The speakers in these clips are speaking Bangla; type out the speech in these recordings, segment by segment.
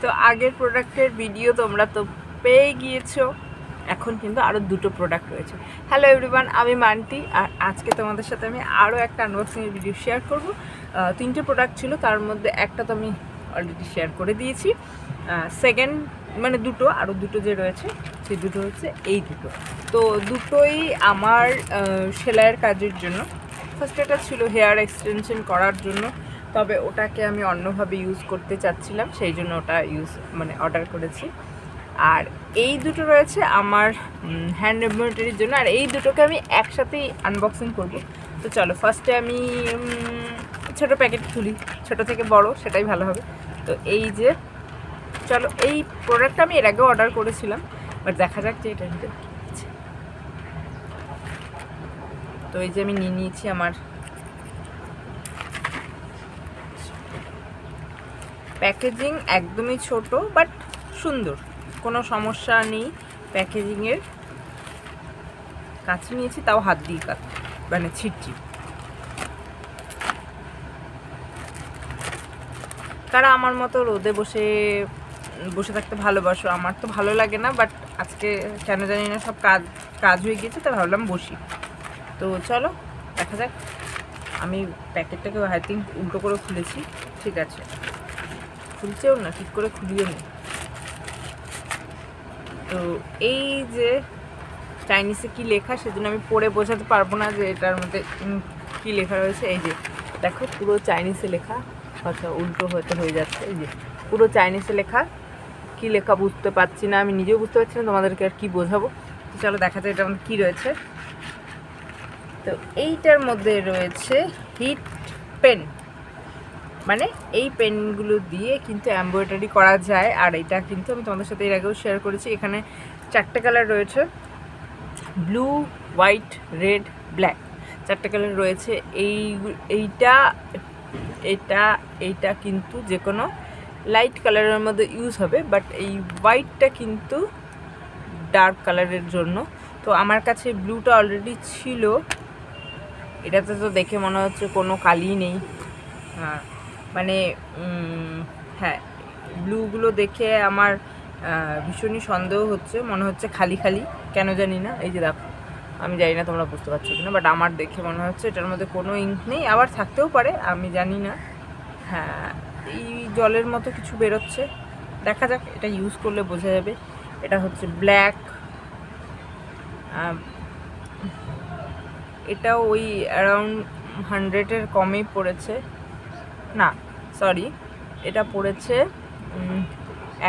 তো আগের প্রোডাক্টের ভিডিও তোমরা তো পেয়ে গিয়েছো। এখন কিন্তু আরও দুটো প্রোডাক্ট রয়েছে। হ্যালো এভরিওয়ান আমি মান্টি আর আজকে তোমাদের সাথে আমি আরও একটা আনবক্সিংয়ের ভিডিও শেয়ার করব। তিনটে প্রোডাক্ট ছিল, তার মধ্যে একটা তো আমি অলরেডি শেয়ার করে দিয়েছি। সেকেন্ড মানে দুটো আরও দুটো যে রয়েছে সেই দুটো হচ্ছে এই দুটো। তো দুটোই আমার সেলাইয়ের কাজের জন্য। ফার্স্ট এটা ছিল হেয়ার এক্সটেনশন করার জন্য। তবে ওটাকে আমি অন্যভাবে ইউজ করতে চাচ্ছিলাম, সেই জন্য ওটা ইউজ মানে অর্ডার করেছি। আর এই দুটো রয়েছে আমার হ্যান্ড এমব্রয়ডারির জন্য, আর এই দুটোকে আমি একসাথেই আনবক্সিং করব। তো চলো ফার্স্টে আমি ছোট প্যাকেট খুলি ছোট থেকে বড়, সেটাই ভালো হবে। তো এই যে, চলো, এই প্রোডাক্টটা আমি এর আগেও অর্ডার করেছিলাম বাট দেখা যাক যে আছে তো এই যে আমি নিয়ে নিয়েছি আমার প্যাকেজিং একদমই ছোট, বাট সুন্দর। কোনো সমস্যা নেই প্যাকেজিংয়ের। কাছে নিয়েছি, তাও হাত দিয়ে কাট মানে ছিটছি। কারা আমার মতো রোদে বসে বসে থাকতে ভালোবাসো। আমার তো ভালো লাগে না, বাট আজকে কেন জানি না সব কাজ কাজ হয়ে গিয়েছে তো ভাবলাম বসি। তো চলো, দেখা যাক। আমি প্যাকেটটাকে আই থিঙ্ক উল্টো করে খুলেছি। ঠিক আছে। খুলছেও না, ঠিক করে খুলিয়ে নি। তো এই যে চাইনিজে কি লেখা সেজন্য আমি পড়ে বোঝাতে পারব না যে এটার মধ্যে কি লেখা রয়েছে। এই যে, দেখো পুরো চাইনিজে লেখা। আচ্ছা উল্টো হয়তো হয়ে যাচ্ছে। এই যে, পুরো চাইনিজে লেখা। কি লেখা বুঝতে পারছি না, আমি নিজেও বুঝতে পারছি না, তোমাদেরকে আর কি বোঝাবো। তো চলো দেখা যায় এটার মধ্যে কী রয়েছে। তো এইটার মধ্যে রয়েছে হিট পেন। মানে এই পেনগুলো দিয়ে কিন্তু এমব্রয়ডারি করা যায়, আর এটা কিন্তু আমি তোমাদের সাথে এর আগেও শেয়ার করেছি। এখানে চারটে কালার রয়েছে ব্লু হোয়াইট রেড ব্ল্যাক চারটে কালার রয়েছে। এই, এইটা, এটা এইটা কিন্তু যে কোনো লাইট কালারের মধ্যে ইউজ হবে বাট এই হোয়াইটটা কিন্তু ডার্ক কালারের জন্য। তো আমার কাছে ব্লুটা অলরেডি ছিল। এটাতে তো দেখে মনে হচ্ছে কোনো কালি নেই। হ্যাঁ। মানে হ্যাঁ ব্লুগুলো দেখে আমার ভীষণই সন্দেহ হচ্ছে। মনে হচ্ছে খালি খালি। কেন জানি না। এই যে দেখো, আমি জানি না তোমরা বুঝতে পারছ কিনা বাট আমার দেখে মনে হচ্ছে এটার মধ্যে কোনো ইঙ্ক নেই। আবার থাকতেও পারে, আমি জানি না। হ্যাঁ এই জলের মতো কিছু বেরোচ্ছে। দেখা যাক, এটা ইউজ করলে বোঝা যাবে। এটা হচ্ছে ব্ল্যাক এটা ওই অ্যারাউন্ড হান্ড্রেডের কমেই পড়েছে। না সরি এটা পড়েছে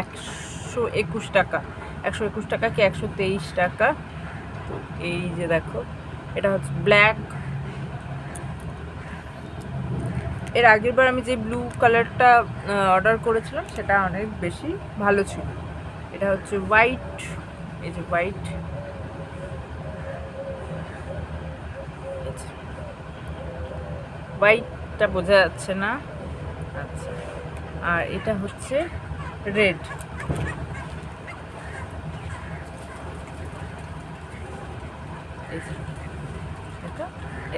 একশো একুশ টাকা। একশো একুশ টাকা কি একশো তেইশ টাকা? তো এই যে দেখো, এটা হচ্ছে ব্ল্যাক এর আগের বার আমি যে ব্লু কালারটা অর্ডার করেছিলাম, সেটা অনেক বেশি ভালো ছিল। এটা হচ্ছে হোয়াইট এই যে হোয়াইট হোয়াইট হোয়াইটটা বোঝা যাচ্ছে না। আচ্ছা। আর এটা হচ্ছে রেড।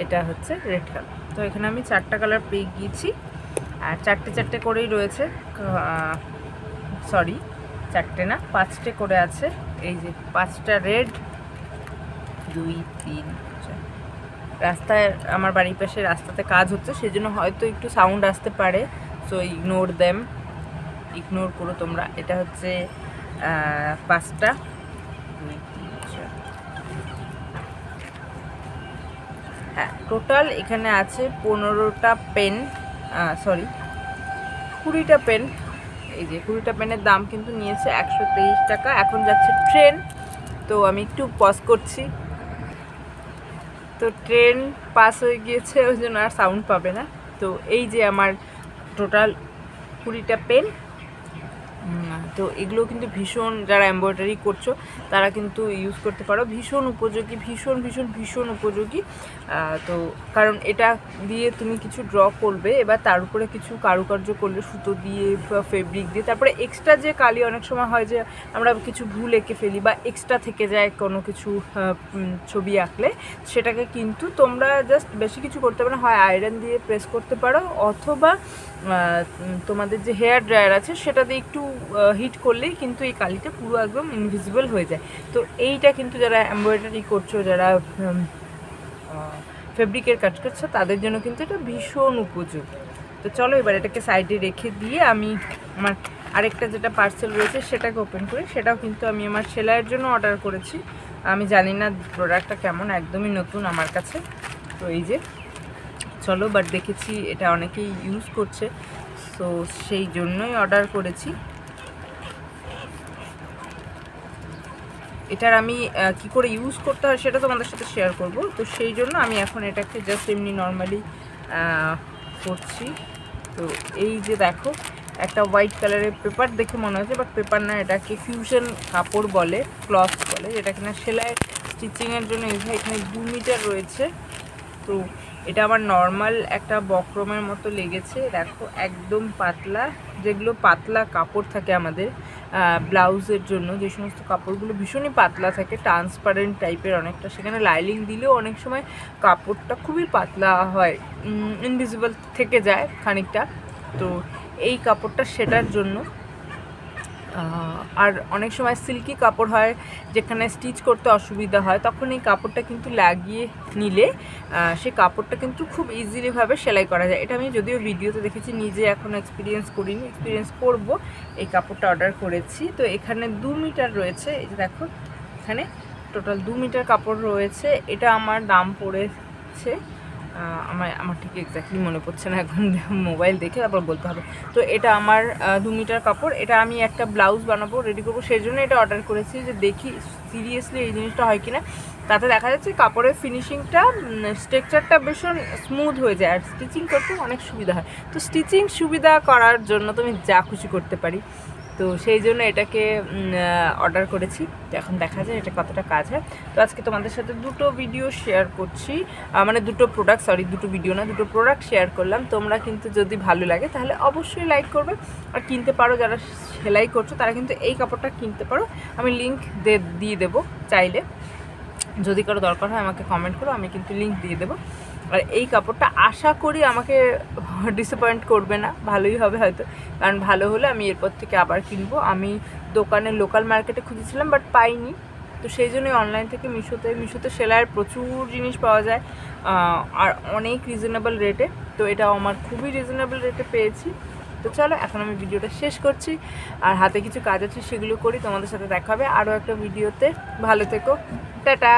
এটা হচ্ছে রেড কালার। তো এখানে আমি চারটা কালার পেয়ে গিয়েছি। আর চারটে চারটে করেই রয়েছে। সরি, চারটে না, পাঁচটে করে আছে। এই যে, পাঁচটা রেড। দুই, তিন রাস্তায়, আমার বাড়ির পাশে রাস্তাতে কাজ হচ্ছে সেই জন্য হয়তো একটু সাউন্ড আসতে পারে। সো ইগনোর দেম ইগনোর করো তোমরা। এটা হচ্ছে পাঁচটা। হ্যাঁ টোটাল এখানে আছে পনেরোটা পেন সরি কুড়িটা পেন এই যে কুড়িটা পেনের দাম কিন্তু নিয়েছে একশো তেইশ টাকা। এখন যাচ্ছে ট্রেন তো আমি একটু পজ করছি। তো ট্রেন পাস হয়ে গিয়েছে, ওই জন্য আর সাউন্ড পাবে না। তো এই যে আমার টোটাল কুড়িটা পেন তো এগুলো কিন্তু ভীষণ যারা এমব্রয়ডারি করছ, তারা কিন্তু ইউজ করতে পারো। ভীষণ উপযোগী, ভীষণ ভীষণ ভীষণ উপযোগী। তো কারণ এটা দিয়ে তুমি কিছু ড্র করবে, এবার তার উপরে কিছু কারুকার্য করলে, সুতো দিয়ে ফেব্রিক দিয়ে, তারপরে এক্সট্রা যে কালি অনেক সময় হয় যে আমরা কিছু ভুল এঁকে ফেলি বা এক্সট্রা থেকে যায় কোনো কিছু ছবি আঁকলে, সেটাকে কিন্তু তোমরা জাস্ট বেশি কিছু করতে পারো হয় আয়রন দিয়ে প্রেস করতে পারো, অথবা তোমাদের যে হেয়ার ড্রায়ার আছে, সেটা দিয়ে একটু হিট করলেই কিন্তু এই কালিটা পুরো একদম ইনভিজিবল হয়ে যায়। তো এইটা কিন্তু যারা এমব্রয়ডারি করছ, যারা ফেব্রিকের কাজ করছ, তাদের জন্য কিন্তু এটা ভীষণ উপযোগী। তো চলো এবার এটাকে সাইডে রেখে দিয়ে আমি আমার আরেকটা যেটা পার্সেল রয়েছে, সেটাকে ওপেন করি। সেটাও কিন্তু আমি আমার সেলাইয়ের জন্য অর্ডার করেছি। আমি জানি না প্রোডাক্টটা কেমন, একদমই নতুন আমার কাছে। তো এই যে, চলো বাট দেখেছি এটা অনেকেই ইউজ করছে। তো সেই জন্যই অর্ডার করেছি। এটার আমি কি করে ইউজ করতে হয় সেটা তোমাদের সাথে শেয়ার করব। তো সেই জন্য আমি এখন এটাকে জাস্ট এমনি নর্মালি করছি। তো এই যে দেখো, একটা হোয়াইট কালারের পেপার দেখে মনে হচ্ছে বাট পেপার না, এটাকে ফিউশন কাপড় বলে ক্লথ বলে, যেটা কিনা সেলাই স্টিচিংয়ের জন্য ইউজ এখানে দু মিটার রয়েছে। তো এটা আমার নর্মাল একটা বক্রমের মতো লেগেছে। দেখো, একদম পাতলা, যেগুলো পাতলা কাপড় থাকে আমাদের ব্লাউজের জন্য যে সমস্ত কাপড়গুলো ভীষণই পাতলা থাকে ট্রান্সপারেন্ট টাইপের অনেকটা। সেখানে লাইলিং দিলেও অনেক সময় কাপড়টা খুবই পাতলা হয় ইনভিজিবল থেকে যায় খানিকটা। তো এই কাপড়টা সেটার জন্য আর অনেক সময় সিল্কি কাপড় হয় যেখানে স্টিচ করতে অসুবিধা হয়, তখন এই কাপড়টা কিন্তু লাগিয়ে নিলে সে কাপড়টা কিন্তু খুব ইজিলিভাবে সেলাই করা যায়। এটা আমি যদিও ভিডিওতে দেখেছি, নিজে এখন এক্সপিরিয়েন্স করিনি এক্সপিরিয়েন্স করব। এই কাপড়টা অর্ডার করেছি। তো এখানে দু মিটার রয়েছে, এই যে দেখো, এখানে টোটাল দু মিটার কাপড় রয়েছে। এটা আমার দাম পড়েছে আমার আমার ঠিক এক্স্যাক্টলি মনে পড়ছে না এখন মোবাইল দেখে তারপর বলতে হবে। তো এটা আমার দু মিটার কাপড়, এটা আমি একটা ব্লাউজ বানাবো রেডি করব সেই জন্য এটা অর্ডার করেছি যে দেখি সিরিয়াসলি এই জিনিসটা হয় কিনা। তাতে দেখা যাচ্ছে কাপড়ের ফিনিশিংটা স্ট্রাকচারটা ভীষণ স্মুথ হয়ে যায়, আর স্টিচিং করতে অনেক সুবিধা হয়। তো স্টিচিং সুবিধা করার জন্য তুমি যা খুশি করতে পারি। তো সেই জন্য এটাকে অর্ডার করেছি। এখন দেখা যায় এটা কতটা কাজ হয়। তো আজকে তোমাদের সাথে দুটো ভিডিও শেয়ার করছি। মানে দুটো প্রোডাক্ট সরি দুটো ভিডিও না, দুটো প্রোডাক্ট শেয়ার করলাম। তোমরা কিন্তু যদি ভালো লাগে, তাহলে অবশ্যই লাইক করবে। আর কিনতে পারো, যারা সেলাই করছ, তারা কিন্তু এই কাপড়টা কিনতে পারো। আমি লিঙ্ক দিয়ে দেবো চাইলে। যদি কারও দরকার হয় আমাকে কমেন্ট করো, আমি কিন্তু লিঙ্ক দিয়ে দেবো। আর এই কাপড়টা আশা করি আমাকে ডিসঅ্যাপয়েন্ট করবে না, ভালোই হবে হয়তো। কারণ ভালো হলে আমি এরপর থেকে আবার কিনবো। আমি দোকানে লোকাল মার্কেটে খুঁজেছিলাম বাট পাইনি। তো সেই জন্যই অনলাইন থেকে মিশোতে মিশোতে সেলাইয়ের প্রচুর জিনিস পাওয়া যায় আর অনেক রিজনেবল রেটে তো এটাও আমার খুবই রিজনেবল রেটে পেয়েছি। তো চলো, এখন আমি ভিডিওটা শেষ করছি। আর হাতে কিছু কাজ আছে, সেগুলো করি। তোমাদের সাথে দেখাবে আরও একটা ভিডিওতে। ভালো থেকো। টাটা!